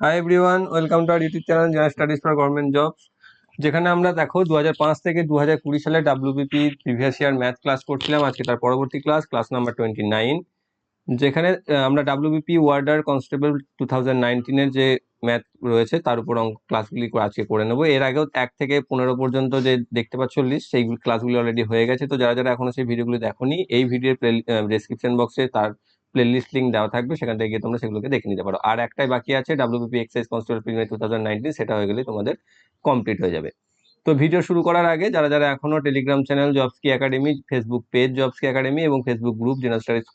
Hi everyone welcome to our YouTube channel general studies for government jobs যেখানে আমরা দেখো দু হাজার পাঁচ থেকে দু হাজার কুড়ি সালে WBP previous year math class করছিলাম। আজকে তার পরবর্তী class class number twenty nine যেখানে আমরা WBP warder constable two thousand যে ম্যাথ রয়েছে, তার উপর ক্লাসগুলি আজকে করে নেব। এর আগেও এক থেকে পনেরো পর্যন্ত যে দেখতে পাচ্ছ লিস্ট সেই ক্লাসগুলি অলরেডি হয়ে গেছে। তো যারা যারা এখনও সেই ভিডিওগুলি দেখোনি, এই ভিডিওর প্লে ডেসক্রিপশন বক্সে তার প্লেলিস্ট লিঙ্ক দেওয়া থাকবে, সেখান থেকে গিয়ে তোমরা সেগুলোকে দেখে নিতে পারো। আর একটাই বাকি আছে WBP excise constable premier two thousand nineteen সেটা হয়ে গেলে তোমাদের কমপ্লিট হয়ে যাবে। তো ভিডিও শুরু করার আগে, যারা যারা এখনও টেলিগ্রাম চ্যানেল জবস কি একাডেমি ফেসবুক পেজ জবস কি একাডেমি এবং Facebook group general studies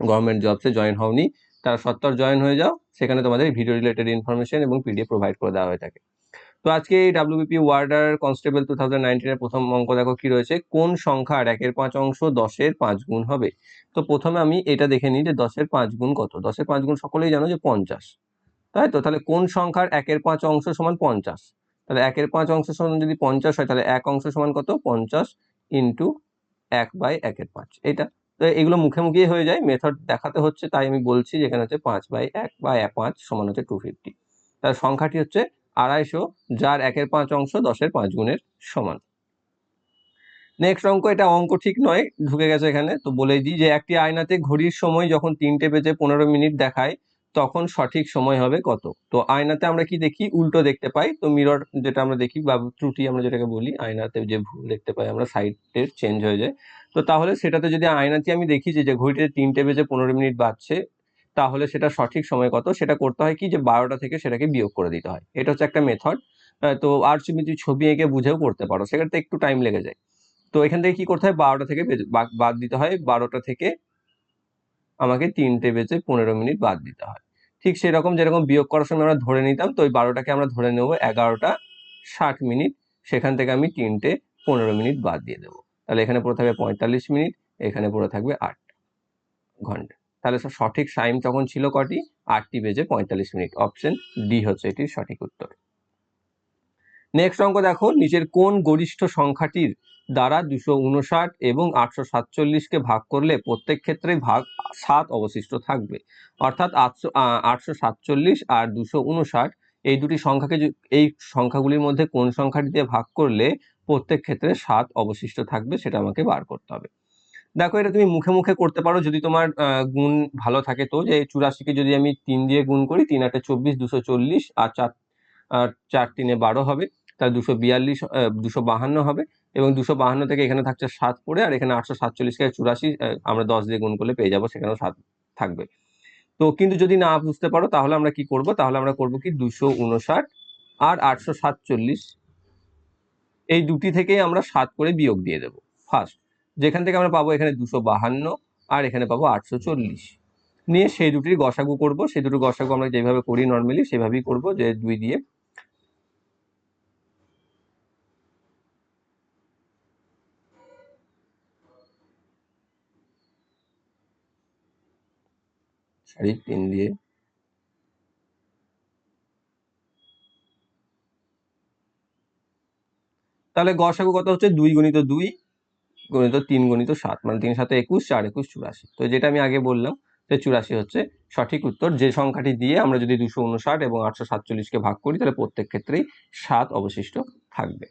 government জবসে join হওনি, তারা সত্তর জয়েন হয়ে যাও, সেখানে তোমাদের ভিডিও রিলেটেড ইনফরমেশন এবং পিডিএফ প্রোভাইড করে দেওয়া হয়ে থাকে। তো আজকে এই WBP warder constable two thousand নাইনটিনের প্রথম অঙ্ক দেখো কি রয়েছে? কোন সংখ্যার একের পাঁচ অংশ দশের পাঁচ গুণ হবে? তো প্রথমে আমি এটা দেখে নিই যে দশের পাঁচ গুণ কত? দশের পাঁচ গুণ সকলেই জানো যে পঞ্চাশ। তাই তো? তাহলে কোন সংখ্যার একের পাঁচ অংশ সমান পঞ্চাশ? তাহলে একের পাঁচ অংশ সমান যদি পঞ্চাশ হয়, তাহলে এক অংশ সমান কত? পঞ্চাশ ইন্টু এক বাই একের পাঁচ। এটা তো এগুলো মুখে মুখেই হয়ে যায়। মেথড দেখাতে হচ্ছে, তাই আমি বলছি যেখানে হচ্ছে পাঁচ বাই এক বা এক পাঁচ সমান হচ্ছে টু ফিফটি তার সংখ্যাটি হচ্ছে আড়াইশো, যার একের পাঁচ অংশ দশের পাঁচ গুণের সমান। নেক্সট অঙ্ক, এটা অঙ্ক ঠিক নয়, ঢুকে গেছে এখানে। তো বলে দিই যে একটি আয়নাতে ঘড়ির সময় যখন তিনটে বেজে পনেরো মিনিট দেখায়, তখন সঠিক সময় হবে কত? তো আয়নাতে আমরা কি দেখি? উল্টো দেখতে পাই। তো মিরর যেটা আমরা দেখি বা ত্রুটি আমরা যেটাকে বলি, আয়নাতে যে ভুল দেখতে পাই আমরা সাইডের চেঞ্জ হয়ে যায়। তো তাহলে সেটাতে যদি আয়নাতে আমি দেখি যে ঘড়িতে তিনটে বেজে পনেরো মিনিট বাজছে তাহলে সেটা সঠিক সময় কত? সেটা করতে হয় কি? যে বারোটা থেকে সেটাকে বিয়োগ করে দিতে হয়। এটা হচ্ছে একটা মেথড তো আর তুমি যদি ছবি এঁকে বুঝেও করতে পারো, সেক্ষেত্রে একটু টাইম লেগে যায়। তো এখান থেকে কি করতে হয়? বারোটা থেকে বাদ দিতে হয়। বারোটা থেকে আমাকে তিনটে বেজে পনেরো মিনিট বাদ দিতে হয়। ঠিক সেরকম যেরকম বিয়োগ করার সময় আমরা ধরে নিতাম, তো ওই বারোটাকে আমরা ধরে নেব এগারোটা ষাট মিনিট। সেখান থেকে আমি তিনটে পনেরো মিনিট বাদ দিয়ে দেবো। তাহলে এখানে পড়ে থাকবে পঁয়তাল্লিশ মিনিট, এখানে পড়ে থাকবে আট ঘণ্টা। তাহলে সঠিক টাইম তখন ছিল কটি? আটটি বেজে পঁয়তাল্লিশ মিনিট। অপশন ডি হচ্ছে এটির সঠিক উত্তর। নেক্সট অঙ্ক দেখো, নিচের কোন গরিষ্ঠ সংখ্যাটির দ্বারা দুশো উনষাট এবং আটশো সাতচল্লিশকে ভাগ করলে প্রত্যেক ক্ষেত্রে ভাগ সাত অবশিষ্ট থাকবে? অর্থাৎ আটশো আটশো সাতচল্লিশ আর দুশো উনষাট, এই দুটি সংখ্যাকে এই সংখ্যাগুলির মধ্যে কোন সংখ্যাটি দিয়ে ভাগ করলে প্রত্যেক ক্ষেত্রে সাত অবশিষ্ট থাকবে সেটা আমাকে বার করতে হবে। দেখো, এটা তুমি মুখে মুখে করতে পারো। যদি তোমার গুণ ভালো থাকে তো, যে চুরাশিকে যদি আমি তিন দিয়ে গুণ করি, তিন আটে চব্বিশ, দুশো চল্লিশ, আর চার চার তিনে বারো হবে, তাহলে দুশো বিয়াল্লিশ দুশো বাহান্ন হবে এবং দুশো বাহান্ন থেকে এখানে থাকছে সাত পড়ে, আর এখানে আটশো সাতচল্লিশকে চুরাশি আমরা দশ দিয়ে গুণ করলে পেয়ে যাব, সেখানেও সাত থাকবে। তো কিন্তু যদি না বুঝতে পারো, তাহলে আমরা কি করব? তাহলে আমরা করব কি? দুশো উনষাট আর আটশো সাতচল্লিশ, এই দুটি থেকেই আমরা সাত করে বিয়োগ দিয়ে দেবো, ফার্স্ট। যেখান থেকে আমরা পাবো এখানে দুশো বাহান্ন আর এখানে পাবো আটশো চল্লিশ। নিয়ে সেই দুটির গসাগু করব। সেই দুটো গসাগু আমরা যেভাবে করি নর্মালি সেভাবেই করব যে দুই দিয়ে। তিন দিয়ে। তাহলে গসাগু কত হচ্ছে? দুই গুণিত দুই। গণিত তিন, গণিত সাত মানে তিন সাথে একুশ, চার, একুশ, চুরাশি। তো যেটা আমি আগে বললাম যে চুরাশি হচ্ছে সঠিক উত্তর। যে সংখ্যাটি দিয়ে আমরা যদি দুশো উনষাট এবং আটশো সাতচল্লিশকে ভাগ করি, তাহলে প্রত্যেক ক্ষেত্রেই সাত অবশিষ্ট থাকবে।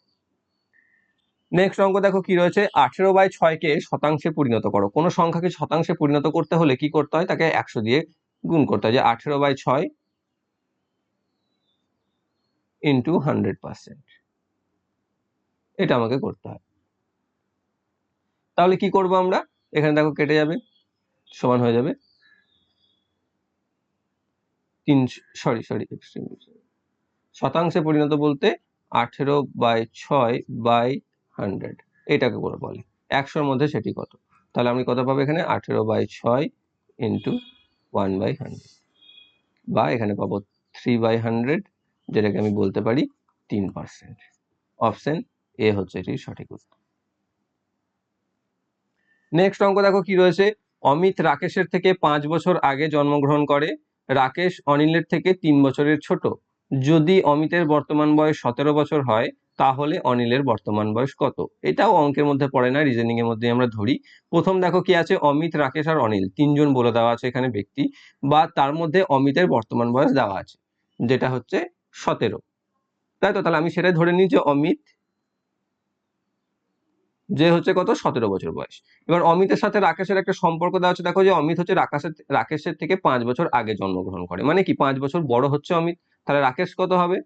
নেক্সট অঙ্ক দেখো কি রয়েছে? আঠেরো বাই ছয়কে শতাংশে পরিণত করো। কোনো সংখ্যাকে শতাংশে পরিণত করতে হলে কি করতে হয়? তাকে একশো দিয়ে গুণ করতে হয়। যে আঠেরো বাই ছয় ইন্টু হান্ড্রেড পার্সেন্ট এটা আমাকে করতে হয়। তাহলে কি করব আমরা? এখানে দেখো কেটে যাবে, সমান হয়ে যাবে তিন সরি সরি শতাংশে পরিণত বলতে আঠেরো বাই ছয় বাই হান্ড্রেড, এটাকে করে বলে। একশোর মধ্যে সেটি কত? তাহলে আমি কত পাবো এখানে? আঠেরো বাই ছয় ইন্টু ওয়ান বাই হান্ড্রেড বা এখানে পাবো থ্রি বাই হান্ড্রেড যেটাকে আমি বলতে পারি তিন পার্সেন্ট অপশান এ হচ্ছে এটির সঠিক উত্তর। নেক্সট অঙ্ক দেখো কি রয়েছে? অমিত রাকেশের থেকে পাঁচ বছর আগে জন্মগ্রহণ করে, রাকেশ অনিলের থেকে তিন বছরের ছোট। যদি অমিতের বর্তমান বয়স সতেরো বছর হয়, তাহলে অনিলের বর্তমান বয়স কত? এটাও অঙ্কের মধ্যে পড়ে না রিজনিং এর মধ্যে আমরা ধরি। প্রথম দেখো কি আছে, অমিত, রাকেশ আর অনিল। তিনজন বলে দেওয়া আছে এখানে ব্যক্তি, বা তার মধ্যে অমিতের বর্তমান বয়স দেওয়া আছে, যেটা হচ্ছে সতেরো। তাই তো, তাহলে আমি সেটাই ধরে নিই যে অমিত যে হচ্ছে কত? সতেরো বছর বয়স। এবার অমিতের সাথে রাকেশের একটা সম্পর্ক দেওয়া হচ্ছে। দেখো যে অমিত হচ্ছে রাকেশের রাকেশের থেকে পাঁচ বছর আগে জন্মগ্রহণ করে। মানে কি? পাঁচ বছর বড় হচ্ছে অমিত। তাহলে রাকেশ কত হবে?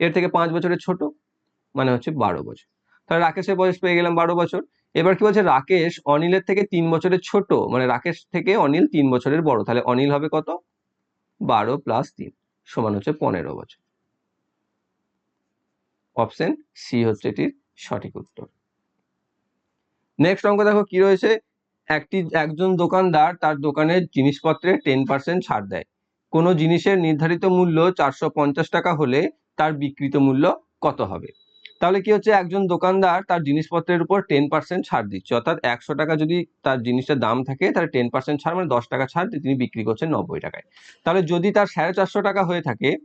এর থেকে পাঁচ বছরের ছোট মানে হচ্ছে বারো বছর। তাহলে রাকেশের বয়স পেয়ে গেলাম বারো বছর। এবার কি বলছে? রাকেশ অনিলের থেকে তিন বছরের ছোট। মানে রাকেশ থেকে অনিল তিন বছরের বড়। তাহলে অনিল হবে কত? বারো প্লাস তিন, সমান হচ্ছে পনেরো বছর। অপশন সি হচ্ছে এটির সঠিক উত্তর। নেক্সট অঙ্ক দেখো কি রয়েছে? একটি, একজন দোকানদার তার দোকানের জিনিসপত্রে টেন পার্সেন্ট ছাড় দেয়। কোনো জিনিসের নির্ধারিত মূল্য চারশো পঞ্চাশ টাকা হলে তার বিক্রিত মূল্য কত হবে? তাহলে কি হচ্ছে? একজন দোকানদার তার জিনিসপত্রের উপর টেন পার্সেন্ট ছাড় দিচ্ছে। অর্থাৎ একশো টাকা যদি তার জিনিসটার দাম থাকে, তাহলে টেন পার্সেন্ট ছাড় মানে দশ টাকা ছাড় তিনি বিক্রি করছেন নব্বই টাকায়। তাহলে যদি তার সাড়ে চারশো টাকা হয়ে থাকে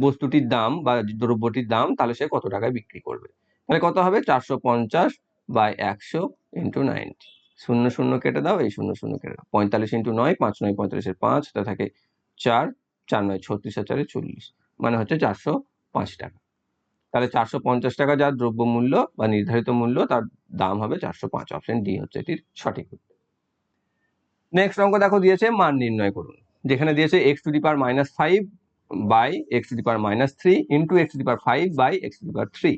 বস্তুটির দাম বা দ্রব্যটির দাম, তাহলে সে কত টাকায় বিক্রি করবে? তাহলে কত হবে? চারশো পঞ্চাশ বাই একশো ইন্টু নাইনটি শূন্য শূন্য কেটে দাও, এই শূন্য শূন্য কেটে দাও। পঁয়তাল্লিশ ইন্টু নয়, পাঁচ নয় পঁয়তাল্লিশের পাঁচ, তা থাকে চার চার নয় ছত্রিশ আর চারে চল্লিশ। মানে হচ্ছে চারশো পাঁচ টাকা। তাহলে চারশো পঞ্চাশ টাকা যার দ্রব্য মূল্য বা নির্ধারিত মূল্য, তার দাম হবে চারশো পাঁচ। অপশন ডি হচ্ছে এটির সঠিক উত্তর। নেক্সট অঙ্ক দেখো দিয়েছে মান নির্ণয় করুন। যেখানে দিয়েছে x to the power minus five by x to the power minus three into x to the power five by x to the power three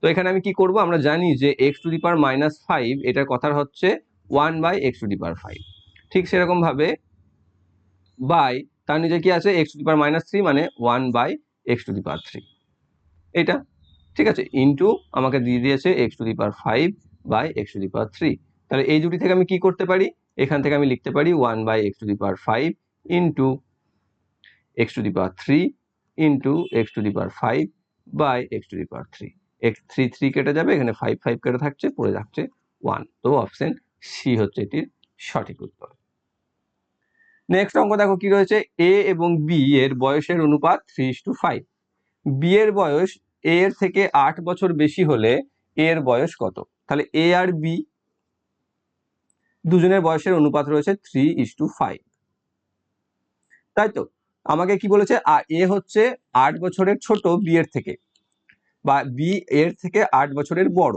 তো এখানে আমি কি করব আমরা জানি যে x to the power minus five এটার কথা হচ্ছে one by x to the power five ঠিক সেরকমভাবে বাই তার নিচে কি আছে x to the power minus three মানে one by x to the power three এটা ঠিক আছে ইন্টু আমাকে দিয়ে দিয়েছে x to the power five by x to the power three তাহলে এই দুটি থেকে আমি কি করতে পারি এখান থেকে আমি লিখতে পারি one by x to the power five into x to the power three into x to the power five by x to the power three x three three কেটে যাবে, এখানে ফাইভ ফাইভ কেটে থাকছে, পড়ে যাচ্ছে ওয়ান তো option C হচ্ছে এটির সঠিক উত্তর। নেক্সট অঙ্ক দেখো কি রয়েছে? এ এবং বি এর বয়সের অনুপাত থ্রি টু ফাইভ বি এর বয়স এ এর থেকে আট বছর বেশি হলে এ এর বয়স কত? তাহলে এ আর বি দুজনের বয়সের অনুপাত রয়েছে থ্রি ইস টু ফাইভ তাই তো? আমাকে কি বলেছে? এ হচ্ছে আট বছরের ছোট বি এর থেকে বা বি, এর থেকে আট বছরের বড়।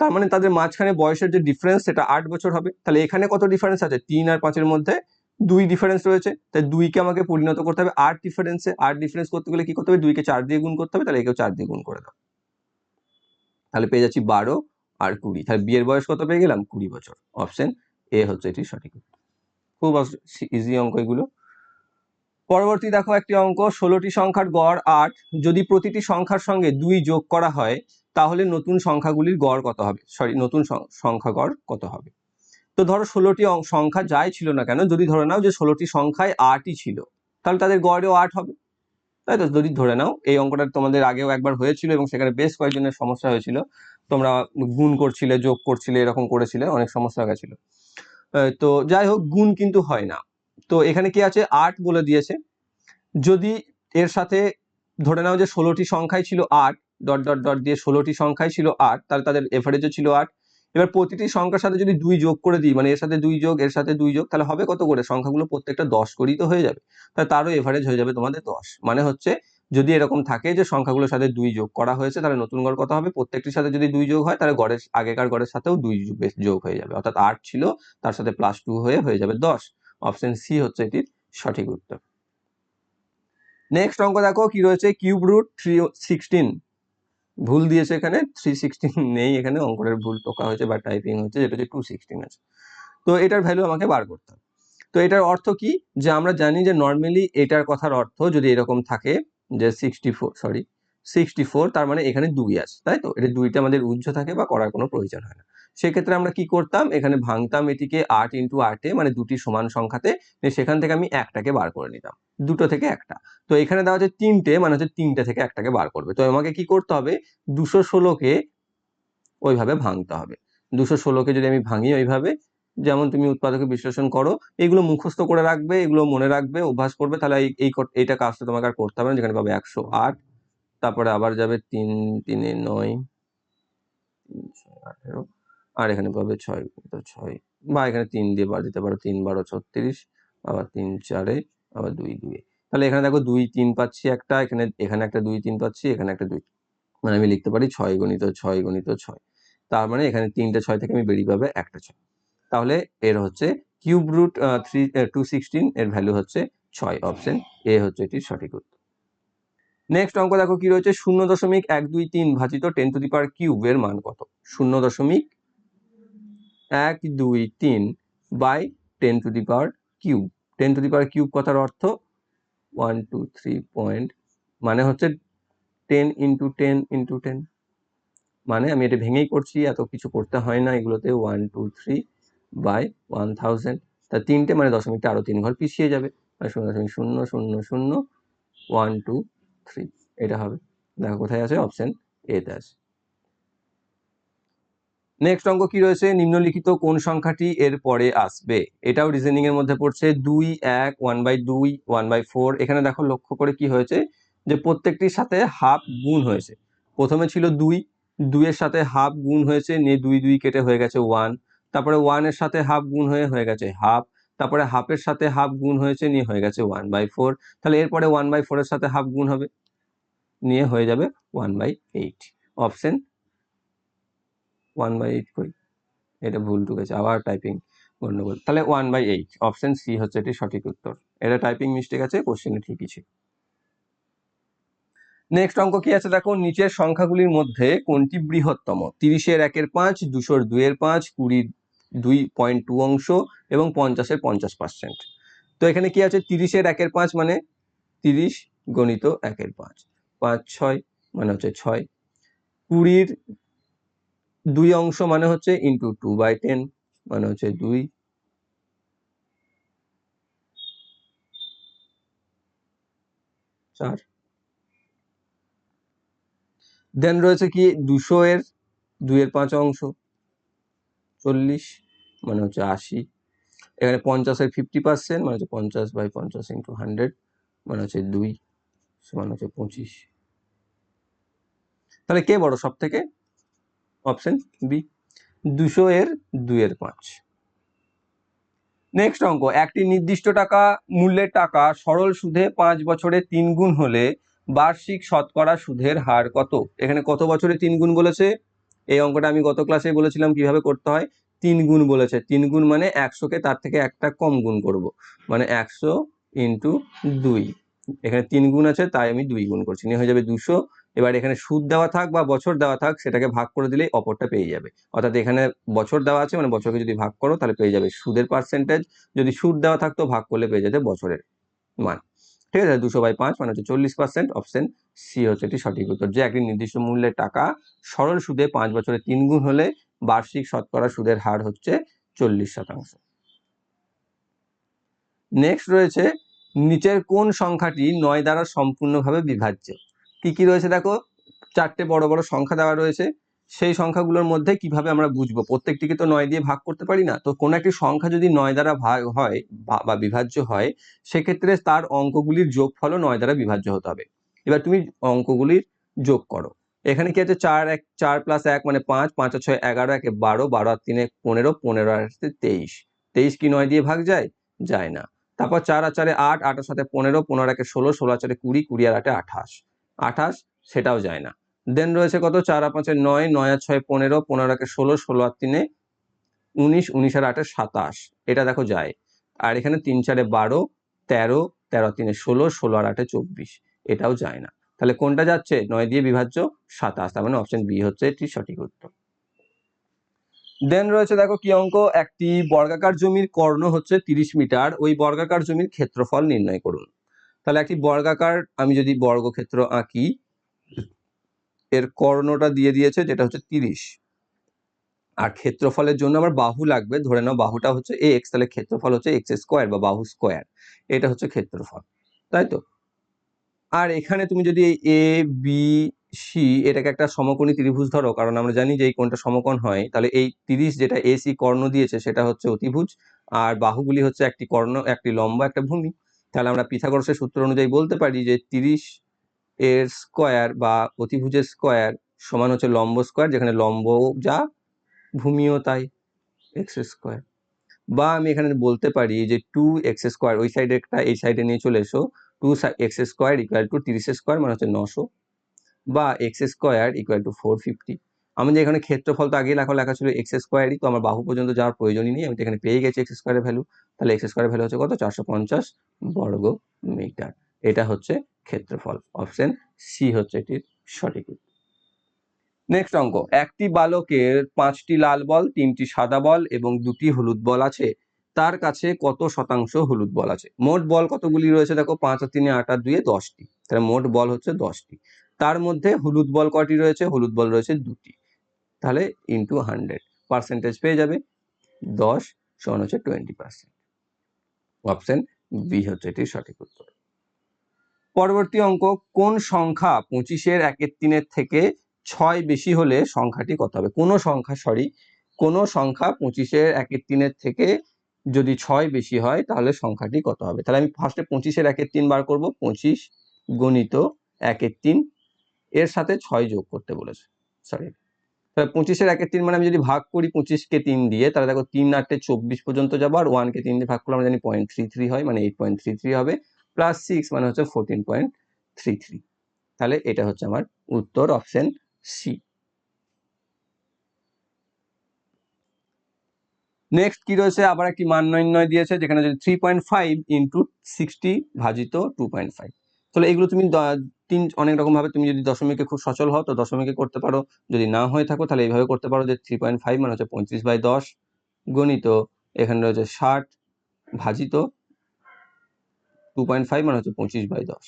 তার মানে তাদের মাঝখানে বয়সের যে ডিফারেন্স সেটা আট বছর হবে। তাহলে এখানে কত ডিফারেন্স আছে? তিন আর পাঁচের মধ্যে দুই ডিফারেন্স রয়েছে। তাই দুইকে আমাকে পরিণত করতে হবে আট ডিফারেন্সে আট ডিফারেন্স করতে গেলে কি করতে হবে? দুইকে চার দিয়ে গুণ করতে হবে। তাহলে একেও চার দিয়ে গুণ করে দাও। তাহলে পেয়ে যাচ্ছি বারো আর কুড়ি। তাহলে বিয়ের বয়স কত পেয়ে গেলাম? কুড়ি বছর। অপশন এ হচ্ছে এটি সঠিক খুব ইজি অঙ্ক এগুলো। পরবর্তী দেখো একটি অঙ্ক, ষোলোটি সংখ্যার গড় আট। যদি প্রতিটি সংখ্যার সঙ্গে দুই যোগ করা হয়, তাহলে নতুন সংখ্যাগুলির গড় কত হবে? সরি নতুন সংখ্যা গড় কত হবে? তো ধরো ষোলোটি সংখ্যা যাই ছিল না কেন, যদি ধরে নাও যে ষোলোটি সংখ্যায় আটই ছিল, তাহলে তাদের গড়েও আট হবে। তাই তো? যদি ধরে নাও, এই অঙ্কটা তোমাদের আগেও একবার হয়েছিল এবং সেখানে বেশ কয়েকজনের সমস্যা হয়েছিল। তোমরা গুণ করছিলে, যোগ করছিলে, এরকম করেছিলে, অনেক সমস্যা গেছিল তো যাই হোক, গুণ কিন্তু হয় না। তো এখানে কি আছে? আট বলে দিয়েছে। যদি এর সাথে ধরে নাও যে ষোলোটি সংখ্যায় ছিল আট, ডট ডট ডট দিয়ে ষোলোটি সংখ্যায় ছিল আট, তাহলে তাদের এভারেজও ছিল আট। এবার প্রতিটি সংখ্যার সাথে যদি দুই যোগ করে দিই মানে এর সাথে দুই যোগ, এর সাথে দুই যোগ, তাহলে হবে কত করে? সংখ্যাগুলো প্রত্যেকটা দশ করেই তো হয়ে যাবে। তাহলে তারও এভারেজ হয়ে যাবে তোমাদের দশ। মানে হচ্ছে যদি এরকম থাকে যে সংখ্যাগুলোর সাথে দুই যোগ করা হয়েছে, তাহলে নতুন গড় কত হবে? প্রত্যেকটির সাথে যদি দুই যোগ হয়, তাহলে গড়ের, আগেকার গড়ের সাথেও দুই যোগ হয়ে যাবে। অর্থাৎ আট ছিল, তার সাথে প্লাস টু হয়ে হয়ে যাবে দশ। অপশন সি হচ্ছে এটির সঠিক উত্তর। নেক্সট অঙ্ক দেখো, কি রয়েছে? কিউব রুট থ্রি সিক্সটিন ভুল দিয়েছে এখানে থ্রি সিক্সটিন নেই এখানে অঙ্কের ভুল টোকা হয়েছে বা টাইপিং হচ্ছে যেটা হচ্ছে টু সিক্সটিন আছে। তো এটার ভ্যালু আমাকে বার করতে হবে। তো এটার অর্থ কি? যে আমরা জানি যে নর্মালি এটার কথার অর্থ যদি এরকম থাকে যে sixty four sorry sixty four তার মানে এখানে দুই আছে, তাই তো? এটা দুইটা আমাদের উজ্জ্ব থাকে বা করার কোনো প্রয়োজন হয় না। সেক্ষেত্রে আমরা কি করতাম? এখানে ভাঙতাম এটিকে আট ইন্টু আটে মানে দুটি সমান সংখ্যাতে সেখান থেকে আমি একটাকে বার করে নিতাম। দুটো থেকে একটা। তো এখানে দেওয়া হচ্ছে তিনটে মানে হচ্ছে তিনটে থেকে একটাকে বার করবে। তো আমাকে কি করতে হবে? দুশো ষোলোকে ওইভাবে ভাঙতে হবে। দুশো ষোলোকে যদি আমি ভাঙি ওইভাবে, যেমন তুমি উৎপাদকে বিশ্লেষণ করো, এগুলো মুখস্থ করে রাখবে, এগুলো মনে রাখবে, অভ্যাস করবে, তাহলে এই এইটা কাজটা তোমাকে আর করতে হবে না, যেখানে পাবে একশো আট। তারপরে আবার যাবে তিন, তিনে নয় আঠেরো, আর এখানে পাবে ছয় তো ছয়, বা এখানে তিন দিয়ে বার দিতে পারো, তিন বারো ছত্রিশ, আবার তিন চারে, আবার দুই দুই তাহলে এখানে দেখো দুই, তিন পাচ্ছি একটা, এখানে এখানে একটা দুই, তিন পাচ্ছি, এখানে একটা দুই। মানে আমি লিখতে পারি ছয় গণিত ছয় গণিত ছয়। তার মানে এখানে তিনটে ছয় থেকে আমি বেরিয়ে পাবে একটা ছয়। তাহলে এর হচ্ছে cube root three two sixteen এর ভ্যালু হচ্ছে ছয়। অপশন এ হচ্ছে এটির সঠিক উত্তর। নেক্সট অঙ্ক দেখো কি রয়েছে? শূন্য দশমিক এক দুই তিন ভাজিত ten to the power cube এর মান কত? শূন্য দশমিক এক দুই তিন by ten to the power cube ten to the power cube কথার অর্থ ওয়ান টু থ্রি পয়েন্ট মানে হচ্ছে ten into ten into ten মানে আমি এটা ভেঙেই করছি, এত কিছু করতে হয় না, এগুলোতে one two three by one thousand তা তিনটে মানে দশমিকটা আরও তিন ঘর পিছিয়ে যাবে। মানে শূন্য দশমিক শূন্য শূন্য শূন্য ওয়ান টু থ্রি এটা হবে। দেখো কোথায় আছে? অপশন এতে আছে। নেক্সট অঙ্ক কি রয়েছে? নিম্নলিখিত কোন সংখ্যাটি এর পরে আসবে? এটাও রিজনিং এর মধ্যে পড়ছে। দুই, এক ওয়ান বাই দুই ওয়ান বাই ফোর এখানে দেখো লক্ষ্য করে কি হয়েছে? যে প্রত্যেকটির সাথে হাফ গুণ হয়েছে। প্রথমে ছিল দুই, দুইয়ের সাথে হাফ গুণ হয়েছে। নিয়ে দুই দুই কেটে হয়ে গেছে ওয়ান তারপরে ওয়ানের সাথে হাফ গুণ হয়ে হয়ে গেছে হাফ তারপরে হাফের সাথে হাফ গুণ হয়েছে, নিয়ে হয়ে গেছে ওয়ান বাই ফোর তাহলে এরপরে ওয়ান বাই ফোরের সাথে হাফ গুণ হবে, নিয়ে হয়ে যাবে one by eight option one by eight করি এটা ভুল ঢুকেছে, আবার টাইপিং গণ্ডগোল তাহলে one by eight option C হচ্ছে এটি সঠিক উত্তর। এটা টাইপিং মিস্টেক আছে কোশ্চেনে ঠিকই ছিল। নেক্সট অঙ্ক কি আছে দেখো? নিচের সংখ্যাগুলির মধ্যে কোনটি বৃহত্তম? তিরিশের একের পাঁচ, দুশোর দুইয়ের পাঁচ, কুড়ির দুই পয়েন্ট টু অংশ এবং পঞ্চাশের পঞ্চাশ পার্সেন্ট তো এখানে কি আছে? তিরিশের একের পাঁচ মানে তিরিশ গণিত একের পাঁচ। পাঁচ, ছয় মানে হচ্ছে ছয়। কুড়ির দুই অংশ মানে হচ্ছে ইন্টু টু বাই টেন মানে হচ্ছে দুই। চার। দেন রয়েছে কি? দুশো এর দুইয়ের পাঁচ অংশ। চল্লিশ। মানে হচ্ছে আশি। এখানে পঞ্চাশের ফিফটি পার্সেন্ট মানে হচ্ছে পঞ্চাশ বাই পঞ্চাশ ইন্টু হান্ড্রেড মানে হচ্ছে দুই সমান হচ্ছে পঁচিশ। তাহলে কে বড় সব থেকে অপশন বি দুশো এর দুইয়ের পাঁচ। নেক্সট অঙ্ক, একটি নির্দিষ্ট টাকা, মূল্যের টাকা সরল সুদে পাঁচ বছরে তিন গুণ হলে বার্ষিক শতকরা সুদের হার কত? এখানে কত বছরে তিন গুণ বলেছে? এই অঙ্কটা আমি গত ক্লাসে বলেছিলাম কীভাবে করতে হয়। তিন গুণ বলেছে। তিন গুণ মানে একশোকে তার থেকে একটা কম গুণ করব। মানে একশো ইন্টু দুই। এখানে তিন গুণ আছে, তাই আমি দুই গুণ করছি। নিয়ে হয়ে যাবে দুশো। এবার এখানে সুদ দেওয়া থাক বা বছর দেওয়া থাক, সেটাকে ভাগ করে দিলেই অপরটা পেয়ে যাবে। অর্থাৎ এখানে বছর দেওয়া আছে মানে বছরকে যদি ভাগ করো, তাহলে পেয়ে যাবে সুদের পার্সেন্টেজ যদি সুদ দেওয়া থাকতো, ভাগ করলে পেয়ে যাবে বছরের মান। ঠিক আছে, দুশো বাই পাঁচ মানে হচ্ছে চল্লিশ পার্সেন্ট অপশন সি হচ্ছে এটি সঠিক উত্তর। যে একটি নির্দিষ্ট মূল্যের টাকা সরল সুদে পাঁচ বছরে তিন গুণ হলে বার্ষিক শতকরা সুদের হার হচ্ছে চল্লিশ শতাংশ। নেক্সট রয়েছে, নিচের কোন সংখ্যাটি নয় দ্বারা সম্পূর্ণভাবে বিভাজ্য? কি কি রয়েছে দেখো? চারটে বড় বড় সংখ্যা দেওয়া রয়েছে। সেই সংখ্যাগুলোর মধ্যে কীভাবে আমরা বুঝব? প্রত্যেকটিকে তো নয় দিয়ে ভাগ করতে পারি না। তো কোনো একটি সংখ্যা যদি নয় দ্বারা ভাগ হয় বা- বিভাজ্য হয়, সেক্ষেত্রে তার অঙ্কগুলির যোগফলও নয় দ্বারা বিভাজ্য হতে হবে। এবার তুমি অঙ্কগুলির যোগ করো। এখানে কি আছে চার এক, চার প্লাস এক মানে পাঁচ পাঁচ আর ছয় এগারো, একে বারো বারো আর তিনে পনেরো পনেরো আর তেইশ। তেইশ কি নয় দিয়ে ভাগ যায়? যায় না। তারপর চার আর চারে আট আটের সাথে পনেরো পনেরো একে ষোলো ষোলো চারে কুড়ি কুড়ি আর আটে আঠাশ। আঠাশ, সেটাও যায় না। দেন রয়েছে কত? চার আর পাঁচে নয় নয় আর ছয় পনেরো পনেরো একে ষোলো ষোলো আর তিনে উনিশ উনিশ আর আটে সাতাশ। এটা দেখো যায়। আর এখানে তিন চারে বারো, তেরো তেরো তিনে ষোলো ষোলো আর আটে চব্বিশ। এটাও যায় না। তাহলে কোনটা যাচ্ছে? নয় দিয়ে বিভাজ্য সাতাশ। তার মানে অপশন বি হচ্ছে এটি সঠিক উত্তর। দেন রয়েছে দেখো কি অঙ্ক? একটি বর্গাকার জমির কর্ণ হচ্ছে তিরিশ মিটার। ওই বর্গাকার জমির ক্ষেত্রফল নির্ণয় করুন। তাহলে একটি বর্গাকার, আমি যদি বর্গক্ষেত্র আঁকি, এর কর্ণটা দিয়ে দিয়েছে যেটা হচ্ছে তিরিশ। আর ক্ষেত্রফলের জন্য আমার বাহু লাগবে, ধরে নাও বাহুটা হচ্ছে এক্স তাহলে ক্ষেত্রফল হচ্ছে এক্স স্কোয়ার বা বাহু স্কোয়ার এটা হচ্ছে ক্ষেত্রফল। তাই তো? আর এখানে তুমি যদি এই এ বি সি এটাকে একটা সমকোণী ত্রিভুজ ধরো, কারণ আমরা জানি যে এই কোণটা সমকোণ হয়, তাহলে এই তিরিশ যেটা এসি কর্ণ দিয়েছে, সেটা হচ্ছে অতিভুজ। আর বাহুগুলি হচ্ছে একটি কর্ণ, একটি লম্বা, একটা ভূমি। তাহলে আমরা পিথাগোরাসের সূত্র অনুযায়ী বলতে পারি যে তিরিশ এর স্কোয়ার বা অতিভুজের স্কোয়ার সমান হচ্ছে লম্ব স্কোয়ার, যেখানে লম্ব যা, ভূমিও তাই এক্স স্কোয়ার। বা আমি এখানে বলতে পারি যে টু এক্স স্কোয়ার, ওই সাইডে একটা, এই সাইডে নিয়ে চলে এসো। Two x square equal to তিরিশ স্কোয়ার মানে হচ্ছে নশো বা x square equal to four fifty. আমি যে এখানে ক্ষেত্রফল তো আগেই লেখা লেখা ছিল এক্স স্কোয়ারই, তো আমার বাহু পর্যন্ত যাওয়ার প্রয়োজনই নেই। আমি তো এখানে পেয়ে গেছি এক্স স্কোয়ারের ভ্যালু। তাহলে এক্স স্কোয়ারের ভ্যালু হচ্ছে কত? চারশো পঞ্চাশ বর্গ মিটার। এটা হচ্ছে ক্ষেত্রফল। অপশন সি হচ্ছে এটির সঠিক নেক্সট অঙ্ক। একটি বালকের পাঁচটি লাল বল, তিনটি সাদা বল এবং দুটি হলুদ বল আছে। তার কাছে কত শতাংশ হলুদ বল আছে? মোট বল কতগুলি রয়েছে? দেখো, পাঁচ আর তিনে আট আর দুয়ে দশটি। তাহলে মোট বল হচ্ছে দশটি। তার মধ্যে হলুদ বল কটি রয়েছে? হলুদ বল রয়েছে দুটি। তাহলে ইন্টু হান্ড্রেড পার্সেন্টেজ পেয়ে যাবে। দশ সমান হচ্ছে টোয়েন্টি পার্সেন্ট অপশন বি হচ্ছে এটির সঠিক উত্তর। পরবর্তী অঙ্ক, কোন সংখ্যা পঁচিশের একের তিনের থেকে ছয় বেশি হলে সংখ্যাটি কত হবে? কোনো সংখ্যা সরি কোনো সংখ্যা পঁচিশের একের তিনের থেকে যদি ছয় বেশি হয়, তাহলে সংখ্যাটি কত হবে? তাহলে আমি ফার্স্টে পঁচিশের একের তিন বার করব। পঁচিশ গণিত একের তিন, এর সাথে ছয় যোগ করতে বলেছে। সরি তাহলে পঁচিশের একের তিন মানে আমি যদি ভাগ করি পঁচিশকে তিন দিয়ে, তাহলে দেখো তিন আটে চব্বিশ পর্যন্ত যাব, আর ওয়ানকে তিন দিয়ে ভাগ করলে আমরা জানি পয়েন্ট থ্রি থ্রি হয় মানে এইট পয়েন্ট থ্রি থ্রি হবে প্লাস সিক্স মানে হচ্ছে ফোরটিন পয়েন্ট থ্রি থ্রি তাহলে এটা হচ্ছে আমার উত্তর অপশন সি নেক্সট কি রয়েছে? আবার একটি মান নির্ণয় দিয়েছে, যেখানে যদি three point five into sixty ভাজিত টু পয়েন্ট ফাইভ তাহলে এগুলো তুমি তিন অনেক রকমভাবে তুমি যদি দশমিকে খুব সচল হও, তো দশমিকে করতে পারো। যদি না হয়ে থাকো, তাহলে এইভাবে করতে পারো যে থ্রি পয়েন্ট ফাইভ মানে হচ্ছে পঁয়ত্রিশ বাই দশ গণিত এখানে রয়েছে ষাট ভাজিত টু পয়েন্ট ফাইভ মানে হচ্ছে পঁচিশ বাই দশ।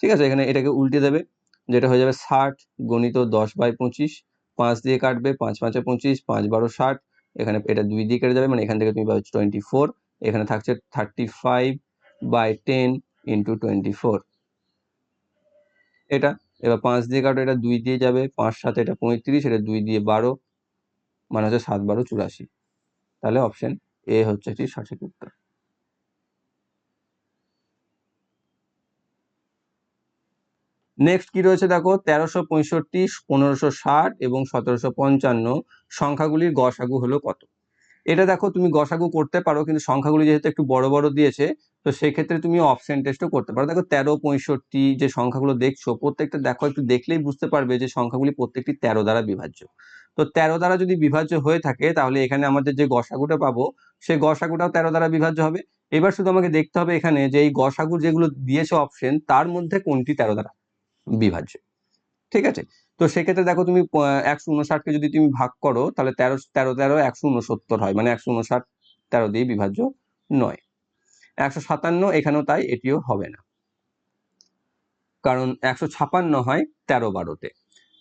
ঠিক আছে? এখানে এটাকে উল্টে দেবে, যেটা হয়ে যাবে ষাট গণিত দশ বাই পঁচিশ, পাঁচ দিয়ে কাটবে, পাঁচ পাঁচে পঁচিশ, পাঁচ বারো ষাট এখানে এটা দুই দিয়ে কেটে যাবে মানে এখান থেকে তুমি পাবে টোয়েন্টি ফোর এখানে থাকছে thirty five by ten into twenty four এটা, এবার পাঁচ দিয়ে কাটো, এটা দুই দিয়ে যাবে, পাঁচ সাথে এটা পঁয়ত্রিশ, এটা দুই দিয়ে বারো মানে হচ্ছে সাত বারো চুরাশি। তাহলে অপশন এ হচ্ছে একটি সঠিক উত্তর। নেক্সট কি রয়েছে দেখো? তেরোশো পঁয়ষট্টি, পনেরোশো ষাট এবং সতেরোশো পঞ্চান্ন। সংখ্যাগুলির গসাগু হলো কত? এটা দেখো, তুমি গসাগু করতে পারো, কিন্তু সংখ্যাগুলি যেহেতু একটু বড় বড় দিয়েছে, তো সেক্ষেত্রে তুমি অপশন টেস্টও করতে পারো। দেখো, তেরো, পঁয়ষট্টি যে সংখ্যাগুলো দেখছ, প্রত্যেকটা দেখো, একটু দেখলেই বুঝতে পারবে যে সংখ্যাগুলি প্রত্যেকটি তেরো দ্বারা বিভাজ্য। তো তেরো দ্বারা যদি বিভাজ্য হয়ে থাকে, তাহলে এখানে আমাদের যে গসাগুটা পাবো সেই গসাগুটাও তেরো দ্বারা বিভাজ্য হবে। এবার শুধু আমাকে দেখতে হবে এখানে যে এই গসাগু যেগুলো দিয়েছে অপশন তার মধ্যে কোনটি তেরো দ্বারা? বিভাজ্য। ঠিক আছে? তো সেক্ষেত্রে দেখো তুমি একশো উনষাটকে যদি তুমি ভাগ করো, তাহলে তেরো তেরো তেরো, একশো উনসত্তর হয়। মানে একশো উনষাট, তেরো দিয়ে বিভাজ্য নয়। একশো সাতান্ন এখানেও তাই, এটিও হবে না। কারণ একশো ছাপান্ন হয় তেরো বারোতে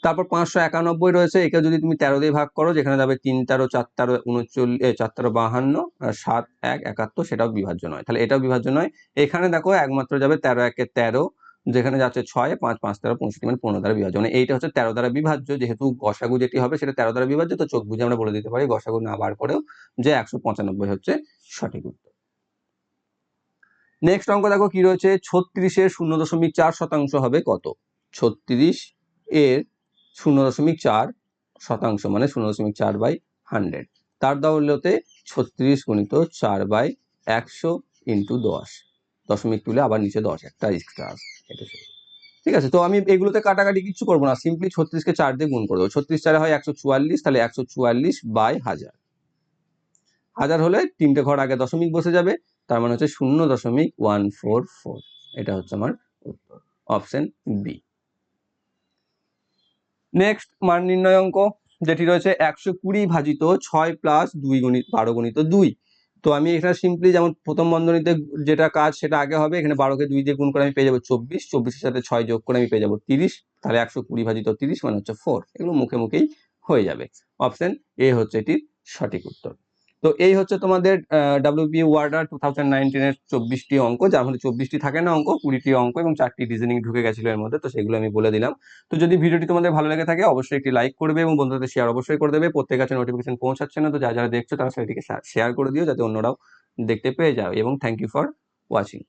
তারপর পাঁচশো একানব্বই রয়েছে একে যদি তুমি তেরো দিয়ে ভাগ করো, যেখানে যাবে তিন তেরো, চার তেরো উনচল্লিশ চার তেরো, বাহান্ন সাত, এক, একাত্তর, সেটাও বিভাজ্য নয়। তাহলে এটাও বিভাজ্য নয়। এখানে দেখো একমাত্র যাবে তেরো, একে তেরো যেখানে যাচ্ছে ছয়, পাঁচ পাঁচ তেরো পঁয়ষট্টি মানে পনেরো দ্বারা বিভাজ্য। মানে এইটা হচ্ছে তেরো দ্বারা বিভাজ্য। যেহেতু গসাগু যেটি হবে সেটা তেরো দ্বারা বিভাজ্য, তো চোখ বুঝে আমরা বলে দিতে পারি গসাগু না বার করেও যে একশো পঁচানব্বই হচ্ছে সঠিক উত্তর। নেক্সট অঙ্ক দেখো কি রয়েছে? ছত্রিশের শূন্য দশমিক চার শতাংশ হবে কত? ছত্রিশ এর শূন্য দশমিক চার শতাংশ মানে শূন্য দশমিক চার বাই হান্ড্রেড। তার দৌলতে ছত্রিশ গুণিত চার বাই একশো ইন্টু দশ। দশমিক তুলে আবার নিচে দশ, একটা এক্সট্রা আসবে এটা। ঠিক আছে, তো আমি এগুলোতে কাটাকাটি কিচ্ছু করব না সিম্পলি ছত্রিশকে চার দিয়ে গুণ করে দেবো। ছত্রিশ চারে হয় একশো চুয়াল্লিশ, তাহলে একশো চুয়াল্লিশ বাই হাজার। হাজার হলে তিনটে ঘর আগে দশমিক বসে যাবে, তার মানে হচ্ছে শূন্য দশমিক ওয়ান ফোর ফোর, এটা হচ্ছে আমার উত্তর অপশন বি নেক্সট মান নির্ণয় অঙ্ক, যেটি রয়েছে একশো কুড়ি ভাজিত ছয় প্লাস দুই গণিত বারো গণিত দুই। তো আমি এখানে সিম্পলি যেমন প্রথম বন্ধনীতে যেটা কাজ সেটা আগে হবে, এখানে বারোকে দুই দিয়ে গুণ করে আমি পেয়ে যাব চব্বিশ, চব্বিশের সাথে ছয় যোগ করে আমি পেয়ে যাব তিরিশ, তাহলে একশো কুড়ি ভাজিত তিরিশ মানে হচ্ছে ফোর এগুলো মুখে মুখেই হয়ে যাবে। অপশন এ হচ্ছে এটির সঠিক উত্তর। তো এই হচ্ছে তোমাদের ডাব্লিউপি ওয়ার্ডার টু থাউজেন্ড নাইনটিনের চব্বিশটি অঙ্ক, যার মধ্যে চব্বিশটি থাকে না অঙ্ক, কুড়িটি অঙ্ক এবং চারটি ডিজাইনিং ঢুকে গেছিল এর মধ্যে, তো সেগুলো আমি বলে দিলাম। তো যদি ভিডিওটি তোমাদের ভালো লেগে থাকে, অবশ্যই একটি লাইক করবে এবং বন্ধুদের শেয়ার অবশ্যই করে দেবে। প্রত্যেক কাছে নোটিফিকেশন পৌঁছাচ্ছে না, তো যারা যারা দেখছ তারা সেটিকে শেয়ার করে দিও, যাতে অন্যরাও দেখতে পেয়ে যাও এবং থ্যাংক ইউ ফর ওয়াচিং